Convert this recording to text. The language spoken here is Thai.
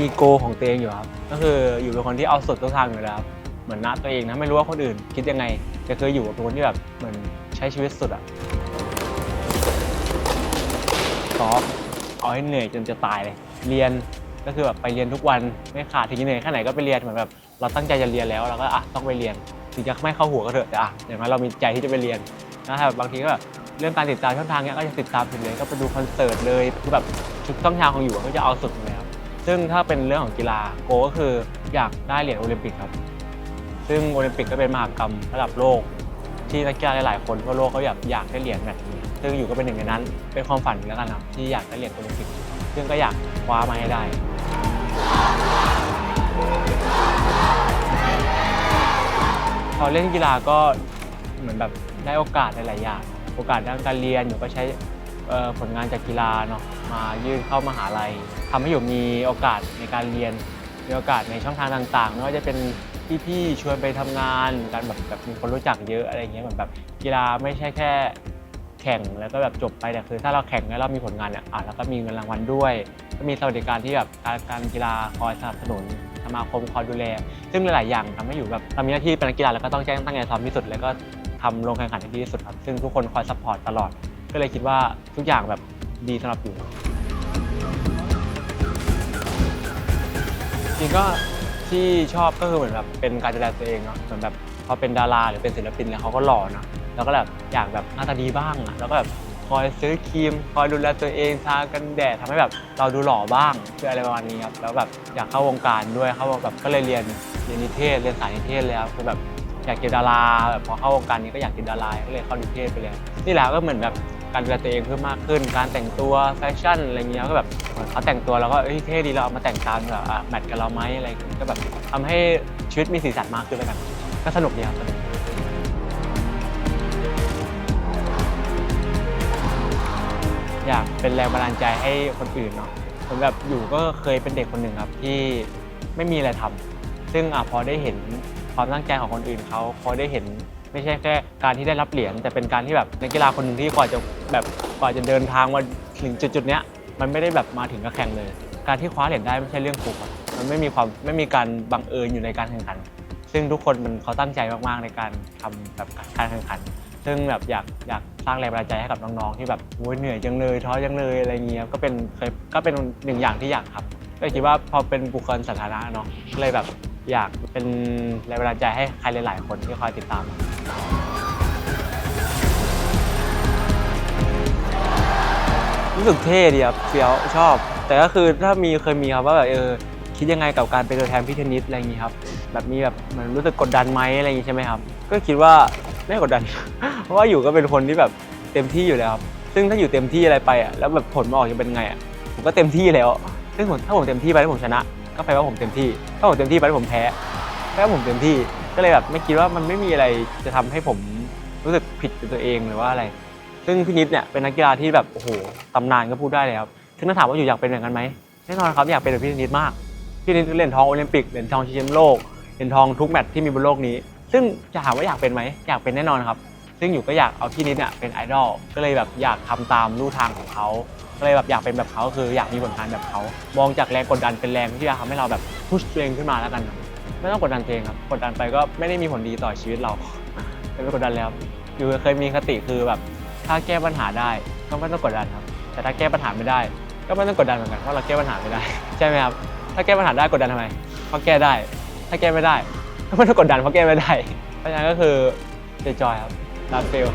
มีโกของตัวเองอยู่ครับ ก็คืออยู่เป็นคนที่เอาสุดทุกทางอยู่แล้วครับเหมือนนะตัวเองนะไม่รู้ว่าคนอื่น คิดยังไงแต่เคยอยู่กับคนที่แบบเหมือนใช้ชีวิตสุดอะซ้อมเอาให้เหนื่อยจนจะตายเลย เรียนก็คือแบบไปเรียนทุกวันไม่ขาดถึงจะเหนื่อยแค่ไหนก็ไปเรียนเหมือนแบบเราตั้งใจจะเรียนแล้วเราก็อะต้องไปเรียนถึงจะไม่เข้าหัวก็เถอะแต่อะอย่างน้อยเรามีใจที่จะไปเรียนนะครับบางทีก็แบบเรื่องการติดตามช่องทางเนี้ยก็จะติดตามถึงเลย ก็ไปดูคอนเสิร์ตเลยคือแบบทุกช่องทางของอยู่ก็จะเอาสุดเลยครับ ซึ่งถ้าเป็นเรื่องของกีฬาโกก็คืออยากได้เหรียญโอลิมปิกครับ ซึ่งโอลิมปิกก็เป็นมหากรรมระดับโลก ที่นักกีฬาหลายๆคนทั่วโลกเขาอยากอยากได้เหรียญแบบนี้ซึ่งอยู่ก็เป็นหนึ่งในนั้น เป็นความฝันแล้วกันครับที่อยากได้เหรียญโอลิมปิก ซึ่งก็อยากคว้ามาให้ได้พอเล่นกีฬาก็เหมือนแบบได้โอกาสหลายๆอย่าง โอกาสด้านการเรียนอยู่ก็ใช้เผลงานจากกีฬาเนาะมายื่นเข้ามหาลัยทำให้อยู่มีโอกาสในการเรียนมีโอกาสในช่องทางต่างๆไม่ว่าจะเป็นพี่ๆชวนไปทำงานการแบบแบบมีคนรู้จักเยอะอะไรเงี้ยเหมือนแบบกีฬาไม่ใช่แค่แข่งแล้วก็แบบจบไปแต่คือถ้าเราแข่งแล้วเรามีผลงานเนี่ยอะแล้วก็มีเงินรางวัลด้วย ก็มีสวัสดิการที่แบบการการกีฬาคอยสนับสนุนสมาคมคอยดูแล ซึ่งหลาย ๆ อย่างทำให้อยู่แบบเรามีหน้าที่เป็นนักกีฬาแล้วก็ต้องแจ้งตั้งใจซ้อมที่สุดแล้วก็ทำลงแข่งขันให้ดีที่สุดครับซึ่งทุกคนคอยซัพพอร์ตตลอด ก็เลยคิดว่าทุกอย่างแบบดีสำหรับอยู่จริงก็ที่ชอบก็คือเหมือนแบบเป็นการดูแลตัวเองเนาะเหมือนแบบพอเป็นดาราหรือเป็นศิลปินแล้วเขาก็หล่อเนาะแล้วก็แบบอยากแบบหน้าตาดีบ้างอะแล้วก็แบบคอยซื้อครีมคอยดูแลตัวเองทากันแดดทำให้แบบเราดูหล่อบ้างคืออะไรประมาณนี้ครับแล้วแบบอยากเข้าวงการด้วยเข้าแบบก็เลยเรียนเรียนนิเทศเรียนสายนิเทศเลยครับคือแบบอยากเป็นดาราแบบพอเข้าวงการนี้ก็อยากเป็นดาราก็เลยเข้านิเทศไปเลยนี่แหละก็เหมือนแบบ การดูแลตัวเองเพิ่มมากขึ้น การแต่งตัวแฟชั่นอะไรเงี้ยก็แบบเขาแต่งตัวแล้วก็เอ้ยเท่ดีเราเอามาแต่งตามแบบอะแมทกับเราไหมอะไรเงี้ยก็แบบทำให้ชีวิตมีสีสันมากขึ้นแล้วกันก็สนุกดีครับสนุก อยากเป็นแรงบันดาลใจให้คนอื่นเนาะผมแบบอยู่ก็เคยเป็นเด็กคนหนึ่งครับที่ไม่มีอะไรทำซึ่งอะพอได้เห็นความตั้งใจของคนอื่นเขาพอได้เห็น ไม่ใช่แค่การที่ได้รับเหรียญแต่เป็นการที่แบบนักกีฬาคนหนึ่งที่กว่าจะแบบกว่าจะเดินทางมาถึงจุดๆเนี้ยมันไม่ได้แบบมาถึงกับแข่งเลย การที่คว้าเหรียญได้ไม่ใช่เรื่องถูกมันไม่มีความไม่มีการบังเอิญอยู่ในการแข่งขัน ซึ่งทุกคนมันเขาตั้งใจมากๆในการทำแบบการแข่งขัน ซึ่งแบบอยากอยากสร้างแรงบันดาลใจให้กับน้องๆที่แบบโอ้ยเหนื่อยจังเลยท้อจังเลยอะไรเงี้ยก็เป็นเคยก็เป็นหนึ่งอย่างที่อยากทำก็คิดว่าพอเป็นบุคคลสาธารณะเนาะก็เลยแบบ อยากเป็นแรงบันดาลใจให้ใครหลาย ๆ คนที่คอยติดตามรู้สึกเท่ดีครับเฟี้ยวชอบ แต่ก็คือถ้ามีเคยมีครับว่าแบบเออคิดยังไงกับการเป็นตัวแทนพี่เทนนิสอะไรอย่างงี้ครับแบบมีแบบมันรู้สึกกดดันไหมอะไรอย่างงี้ใช่ไหมครับ ก็คิดว่าไม่กดดัน เพราะว่าอยู่ก็เป็นคนที่แบบเต็มที่อยู่แล้วครับซึ่งถ้าอยู่เต็มที่อะไรไปอะแล้วแบบผลมาออกจะเป็นไงอะผมก็เต็มที่แล้ว ซึ่งผมถ้าผมเต็มที่ไปแล้วผมชนะ ก็แปลว่าผมเต็มที่ ถ้าผมเต็มที่ไปแล้วผมแพ้แปลว่าผมเต็มที่ ก็เลยแบบไม่คิดว่ามันไม่มีอะไรจะทำให้ผมรู้สึกผิดกับตัวเองหรือว่าอะไร ซึ่งพี่นิดเนี่ยเป็นนักกีฬาที่แบบโอ้โหตำนานก็พูดได้เลยครับซึ่งถ้าถามว่าอยู่อยากเป็นอย่างนั้นไหมแน่นอนครับอยากเป็นแบบพี่นิดมาก พี่นิดเหรียญทองโอลิมปิกเหรียญทองชิงแชมป์โลกเหรียญทองทุกแมตช์ที่มีบนโลกนี้ ซึ่งจะถามว่าอยากเป็นไหมอยากเป็นแน่นอนครับ ซึ่งอยู่ก็อยากเอาพี่นิดเนี่ยเป็นไอดอลก็เลยแบบอยากทำตามลู่ทางของเขาก็เลยแบบอยากเป็นแบบเขาคืออยากมีผลงานแบบเขามองจากแรงกดดันเป็นแรงที่จะทำให้เราแบบพุชตัวเองขึ้นมาแล้วกันไม่ต้องกดดันตัวเองครับกดดันไปก็ไม่ได้มีผลดีต่อชีวิตเราไม่กดดันแล้วอยู่เคยมีคติคือแบบถ้าแก้ปัญหาได้ก็ไม่ต้องกดดันครับ แต่ถ้าแก้ปัญหาไม่ได้ ก็ไม่ต้องกดดันเหมือนกันเพราะเราแก้ปัญหาไม่ได้ใช่ไหมครับถ้าแก้ปัญหาได้กดดันทำไมเพราะแก้ได้ ถ้าแก้ไม่ได้ก็ไม่ต้องกดดันเพราะแก้ไม่ได้เพราะฉะนั้นก็คือเจจอยครับ ลาเฟล